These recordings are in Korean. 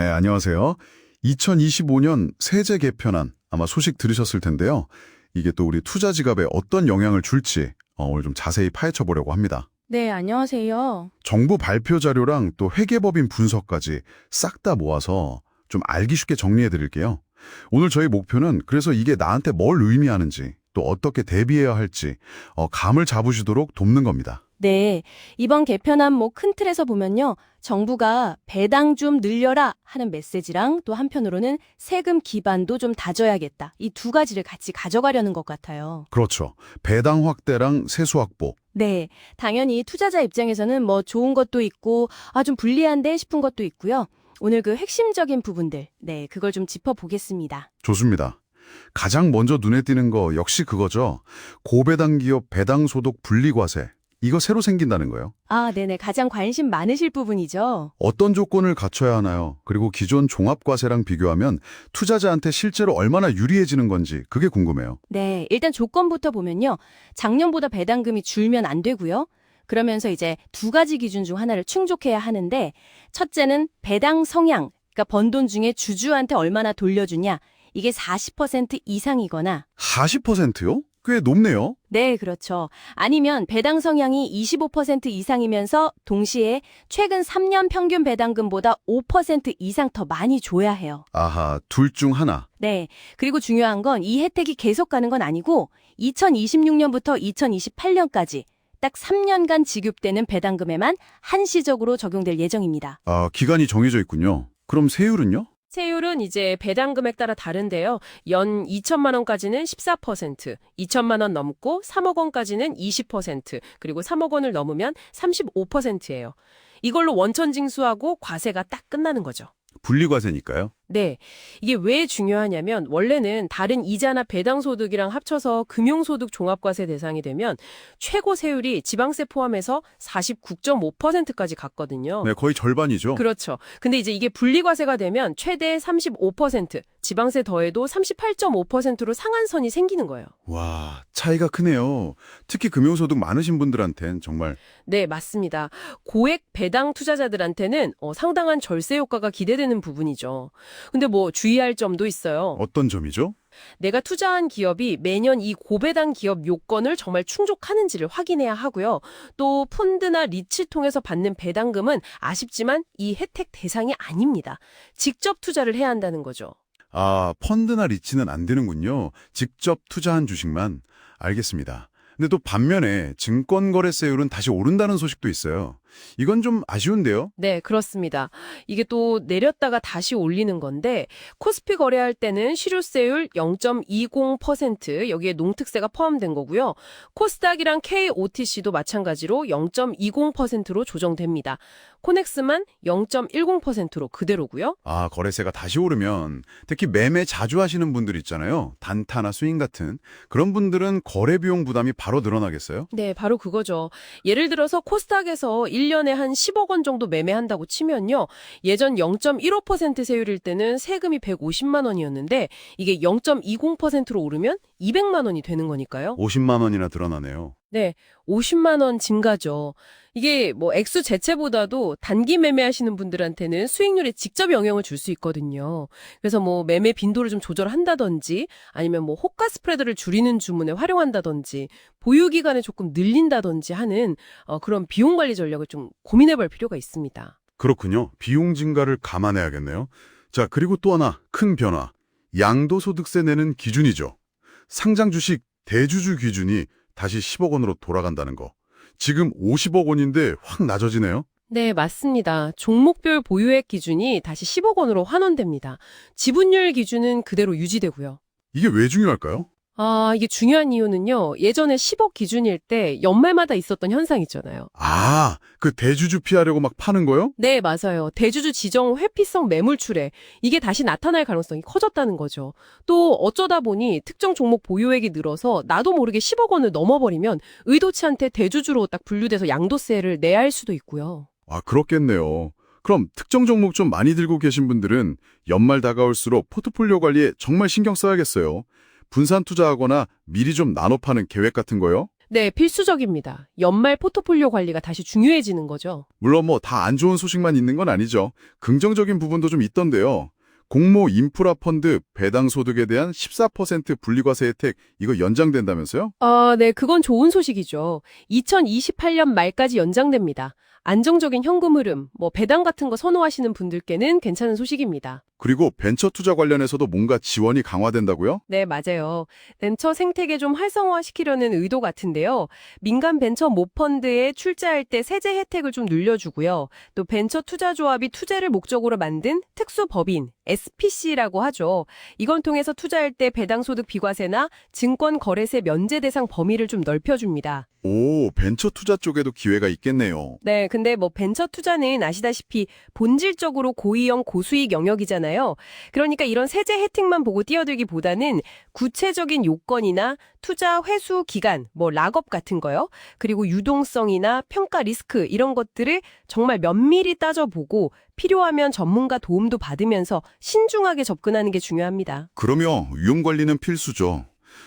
네, 안녕하세요. 2025년 세제 개편안 아마 소식 들으셨을 텐데요. 이게 또 우리 투자 지갑에 어떤 영향을 줄지 어, 오늘 좀 자세히 파헤쳐 보려고 합니다. 네, 안녕하세요. 정부 발표 자료랑 또 회계법인 분석까지 싹 다 모아서 좀 알기 쉽게 정리해 드릴게요. 오늘 저희 목표는 그래서 이게 나한테 뭘 의미하는지 또 어떻게 대비해야 할지 어, 감을 잡으시도록 돕는 겁니다. 네, 이번 개편안 뭐 큰 틀에서 보면요. 정부가 배당 좀 늘려라 하는 메시지랑 또 한편으로는 세금 기반도 좀 다져야겠다. 이 두 가지를 같이 가져가려는 것 같아요. 그렇죠. 배당 확대랑 세수 확보. 네, 당연히 투자자 입장에서는 뭐 좋은 것도 있고 아 좀 불리한데 싶은 것도 있고요. 오늘 그 핵심적인 부분들, 네, 그걸 좀 짚어보겠습니다. 좋습니다. 가장 먼저 눈에 띄는 거 역시 그거죠. 고배당 기업 배당 소득 분리과세. 이거 새로 생긴다는 거예요. 아, 네네, 가장 관심 많으실 부분이죠. 어떤 조건을 갖춰야 하나요? 그리고 기존 종합과세랑 비교하면 투자자한테 실제로 얼마나 유리해지는 건지 그게 궁금해요. 네, 일단 조건부터 보면요. 작년보다 배당금이 줄면 안 되고요. 그러면서 이제 두 가지 기준 중 하나를 충족해야 하는데 첫째는 배당 성향, 그러니까 번 돈 중에 주주한테 얼마나 돌려주냐. 이게 40% 이상이거나 40%요? 꽤 높네요. 네, 그렇죠. 아니면 배당 성향이 25% 이상이면서 동시에 최근 3년 평균 배당금보다 5% 이상 더 많이 줘야 해요. 아하, 둘 중 하나. 네. 그리고 중요한 건 이 혜택이 계속 가는 건 아니고 2026년부터 2028년까지 딱 3년간 지급되는 배당금에만 한시적으로 적용될 예정입니다. 아, 기간이 정해져 있군요. 그럼 세율은요? 세율은 이제 배당 금액 따라 다른데요. 연 2천만 원까지는 14%, 2천만 원 넘고 3억 원까지는 20%, 그리고 3억 원을 넘으면 35%예요. 이걸로 원천 징수하고 과세가 딱 끝나는 거죠. 분리과세니까요. 네. 이게 왜 중요하냐면 원래는 다른 이자나 배당 소득이랑 합쳐서 금융 소득 종합과세 대상이 되면 최고 세율이 지방세 포함해서 49.5%까지 갔거든요. 네, 거의 절반이죠. 그렇죠. 근데 이제 이게 분리과세가 되면 최대 35%, 지방세 더해도 38.5%로 상한선이 생기는 거예요. 와, 차이가 크네요. 특히 금융소득 많으신 분들한텐 정말 네, 맞습니다. 고액 배당 투자자들한테는 어, 상당한 절세 효과가 기대되는 부분이죠. 근데 뭐 주의할 점도 있어요. 어떤 점이죠? 내가 투자한 기업이 매년 이 고배당 기업 요건을 정말 충족하는지를 확인해야 하고요. 또 펀드나 리츠 통해서 받는 배당금은 아쉽지만 이 혜택 대상이 아닙니다. 직접 투자를 해야 한다는 거죠. 아, 펀드나 리츠는 안 되는군요. 직접 투자한 주식만. 알겠습니다. 근데 또 반면에 증권거래세율은 다시 오른다는 소식도 있어요. 이건 좀 아쉬운데요? 네, 그렇습니다. 이게 또 내렸다가 다시 올리는 건데 코스피 거래할 때는 실효세율 0.20% 여기에 농특세가 포함된 거고요. 코스닥이랑 KOTC도 마찬가지로 0.20%로 조정됩니다. 코넥스만 0.10%로 그대로고요. 아, 거래세가 다시 오르면 특히 매매 자주 하시는 분들 있잖아요. 단타나 스윙 같은. 그런 분들은 거래 비용 부담이 바로 늘어나겠어요? 네, 바로 그거죠. 예를 들어서 코스닥에서 1년에 한 10억 원 정도 매매한다고 치면요. 예전 0.15% 세율일 때는 세금이 150만 원이었는데 이게 0.20%로 오르면 200만 원이 되는 거니까요. 50만 원이나 드러나네요. 네, 50만 원 증가죠. 이게 뭐 액수 자체보다도 단기 매매하시는 분들한테는 수익률에 직접 영향을 줄 수 있거든요. 그래서 뭐 매매 빈도를 좀 조절한다든지 아니면 뭐 호가 스프레드를 줄이는 주문에 활용한다든지 보유 기간을 조금 늘린다든지 하는 어, 그런 비용 관리 전략을 좀 고민해 볼 필요가 있습니다. 그렇군요. 비용 증가를 감안해야겠네요. 자, 그리고 또 하나 큰 변화. 양도소득세 내는 기준이죠. 상장 주식 대주주 기준이 다시 10억 원으로 돌아간다는 거. 지금 50억 원인데 확 낮아지네요. 네, 맞습니다. 종목별 보유액 기준이 다시 10억 원으로 환원됩니다. 지분율 기준은 그대로 유지되고요. 이게 왜 중요할까요? 아, 이게 중요한 이유는요. 예전에 10억 기준일 때 연말마다 있었던 현상 있잖아요. 아, 그 대주주 피하려고 막 파는 거요? 네, 맞아요. 대주주 지정 회피성 매물출에 이게 다시 나타날 가능성이 커졌다는 거죠. 또 어쩌다 보니 특정 종목 보유액이 늘어서 나도 모르게 10억 원을 넘어버리면 의도치 않게 대주주로 딱 분류돼서 양도세를 내야 할 수도 있고요. 아, 그렇겠네요. 그럼 특정 종목 좀 많이 들고 계신 분들은 연말 다가올수록 포트폴리오 관리에 정말 신경 써야겠어요. 분산 투자하거나 미리 좀 나눠 파는 계획 같은 거요? 네, 필수적입니다. 연말 포트폴리오 관리가 다시 중요해지는 거죠. 물론 뭐 다 안 좋은 소식만 있는 건 아니죠. 긍정적인 부분도 좀 있던데요. 공모 인프라 펀드 배당 소득에 대한 14% 분리과세 혜택 이거 연장된다면서요? 아, 네, 그건 좋은 소식이죠. 2028년 말까지 연장됩니다. 안정적인 현금 흐름, 뭐 배당 같은 거 선호하시는 분들께는 괜찮은 소식입니다. 그리고 벤처 투자 관련해서도 뭔가 지원이 강화된다고요? 네, 맞아요. 벤처 생태계 좀 활성화시키려는 의도 같은데요. 민간 벤처 모펀드에 출자할 때 세제 혜택을 좀 늘려주고요. 또 벤처 투자 조합이 투자를 목적으로 만든 특수 법인 SPC라고 하죠. 이건 통해서 투자할 때 배당 소득 비과세나 증권 거래세 면제 대상 범위를 좀 넓혀줍니다. 오, 벤처 투자 쪽에도 기회가 있겠네요. 네, 근데 뭐 벤처 투자는 아시다시피 본질적으로 고위험 고수익 영역이 잖아요. 그러니까 이런 세제 혜택만 보고 뛰어들기보다는 구체적인 요건이나 투자 회수 기간, 뭐 락업 같은 거요. 그리고 유동성이나 평가 리스크 이런 것들을 정말 면밀히 따져보고 필요하면 전문가 도움도 받으면서 신중하게 접근하는 게 중요합니다. 그러면 위험 관리는 필수죠.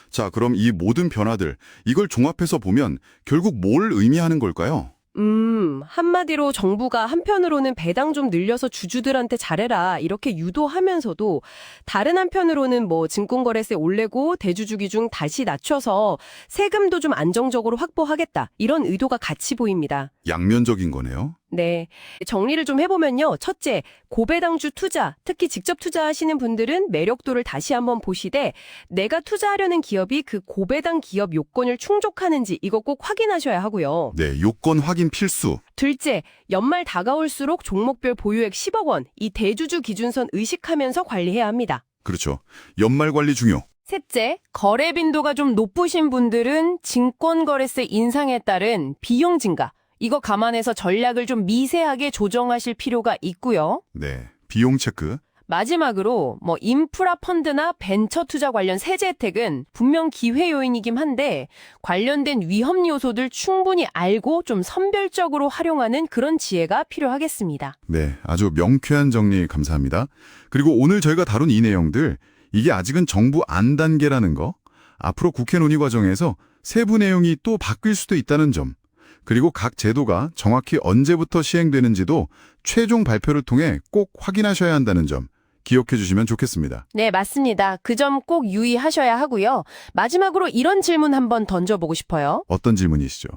자, 그럼 이 모든 변화들 이걸 종합해서 보면 결국 뭘 의미하는 걸까요? 음, 한마디로 정부가 한편으로는 배당 좀 늘려서 주주들한테 잘해라 이렇게 유도하면서도 다른 한편으로는 뭐 증권거래세 올리고 대주주 기준 다시 낮춰서 세금도 좀 안정적으로 확보하겠다 이런 의도가 같이 보입니다. 양면적인 거네요. 네. 정리를 좀 해보면요. 첫째, 고배당주 투자, 특히 직접 투자하시는 분들은 매력도를 다시 한번 보시되 내가 투자하려는 기업이 그 고배당 기업 요건을 충족하는지 이거 꼭 확인하셔야 하고요. 네, 요건 확인 필수. 둘째, 연말 다가올수록 종목별 보유액 10억 원, 이 대주주 기준선 의식하면서 관리해야 합니다. 그렇죠. 연말 관리 중요. 셋째, 거래 빈도가 좀 높으신 분들은 증권거래세 인상에 따른 비용 증가, 이거 감안해서 전략을 좀 미세하게 조정하실 필요가 있고요. 네, 비용 체크. 마지막으로 뭐 인프라 펀드나 벤처 투자 관련 세제 혜택은 분명 기회 요인이긴 한데 관련된 위험 요소들 충분히 알고 좀 선별적으로 활용하는 그런 지혜가 필요하겠습니다. 네, 아주 명쾌한 정리 감사합니다. 그리고 오늘 저희가 다룬 이 내용들, 이게 아직은 정부 안 단계라는 거, 앞으로 국회 논의 과정에서 세부 내용이 또 바뀔 수도 있다는 점, 그리고 각 제도가 정확히 언제부터 시행되는지도 최종 발표를 통해 꼭 확인하셔야 한다는 점 기억해 주시면 좋겠습니다. 네, 맞습니다. 그 점 꼭 유의하셔야 하고요. 마지막으로 이런 질문 한번 던져보고 싶어요. 어떤 질문이시죠?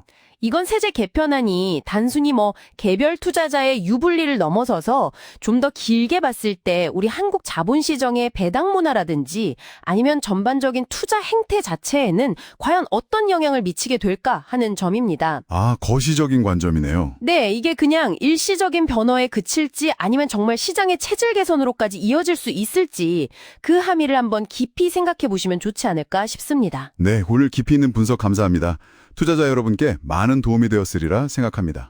이건 세제 개편안이 단순히 뭐 개별 투자자의 유불리를 넘어서서 좀 더 길게 봤을 때 우리 한국 자본 시장의 배당 문화라든지 아니면 전반적인 투자 행태 자체에는 과연 어떤 영향을 미치게 될까 하는 점입니다. 아, 거시적인 관점이네요. 네, 이게 그냥 일시적인 변화에 그칠지 아니면 정말 시장의 체질 개선으로까지 이어질 수 있을지 그 함의를 한번 깊이 생각해 보시면 좋지 않을까 싶습니다. 네, 오늘 깊이 있는 분석 감사합니다. 투자자 여러분께 많은 도움이 되었으리라 생각합니다.